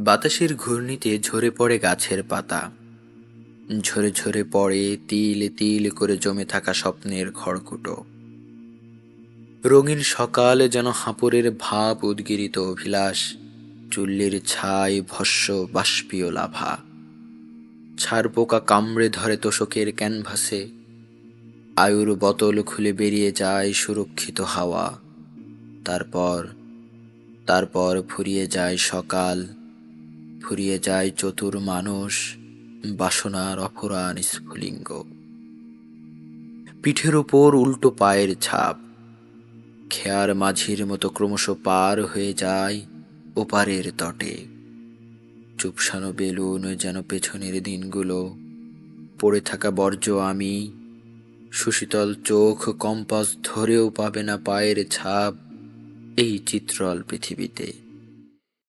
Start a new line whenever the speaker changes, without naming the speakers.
বাতাসের ঘূর্ণিতে ঝরে পড়ে গাছের পাতা। ঝরে ঝরে পড়ে তিল তিল করে জমে থাকা স্বপ্নের খড়কুটো। রঙিন সকাল যেন হাঁপুরের ভাব উদ্গিরিত অভিলাষ, চুল্লির ছাই ভস্য বাষ্পীয় লাভা। ছাড় পোকা কামড়ে ধরে তোষকের ক্যানভাসে, আয়ুর বোতল খুলে বেরিয়ে যায় সুরক্ষিত হাওয়া। তারপর তারপর ফুরিয়ে যায় সকাল ফুরিয়ে যায় চতুর মানুষ, বাসনার অপরাণ স্ফুলিঙ্গ। পিঠের ওপর উল্টো পায়ের ছাপ, খেয়ার মাঝির মতো ক্রমশ পার হয়ে যায় ওপারের তটে। চুপসানো বেলুন যেন পেছনের দিনগুলো, পড়ে থাকা বর্জ্য আমি, সুশীতল চোখ কম্পাস ধরেও পাবে না পায়ের ছাপ এই চিত্রল পৃথিবীতে।